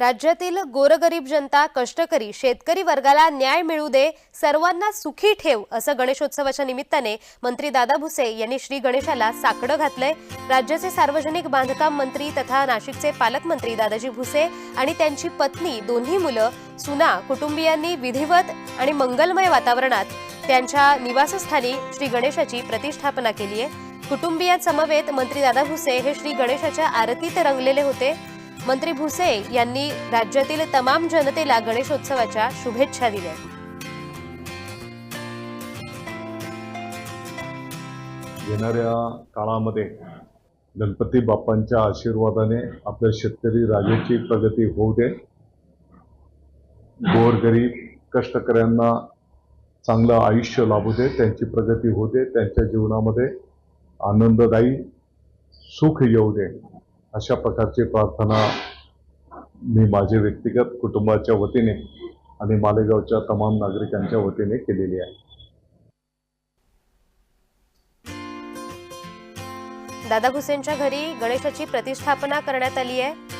राज्यातील गोरगरीब जनता कष्टकरी शेतकरी वर्गाला न्याय मिळू दे सर्वांना सुखी ठेव असं गणेशोत्सवाच्या निमित्ताने मंत्री दादा भुसे यांनी श्री गणेशाला साकडं घातलंय. राज्याचे सार्वजनिक बांधकाम मंत्री तथा नाशिकचे पालकमंत्री दादाजी भुसे आणि त्यांची पत्नी दोन्ही मुलं सुना कुटुंबियांनी विधिवत आणि मंगलमय वातावरणात त्यांच्या निवासस्थानी श्री गणेशाची प्रतिष्ठापना केली आहे कुटुंबियांसमवेत मंत्री दादा भुसे हे श्री गणेशाच्या आरतीत रंगलेले होते. मंत्री भुसे यांनी राज्यातील तमाम जनतेला गणेशोत्सवाच्या शुभेच्छा दिल्या. येणाऱ्या काळामध्ये गणपती बाप्पांच्या आशीर्वादाने आपल्या शेतकरी राजाची प्रगती होऊ दे. गोरगरीब कष्टकऱ्यांना चांगलं आयुष्य लाभू दे त्यांची प्रगती होऊ दे त्यांच्या जीवनामध्ये आनंददायी सुख येऊ दे. अशा प्रकारची प्रार्थना मी माझे व्यक्तिगत कुटुंबाच्या वतीने आणि मालेगावच्या तमाम नागरिकांच्या वतीने केलेली आहे. दादा हुसेनच्या घरी गणेशाची प्रतिष्ठापना करण्यात आली आहे.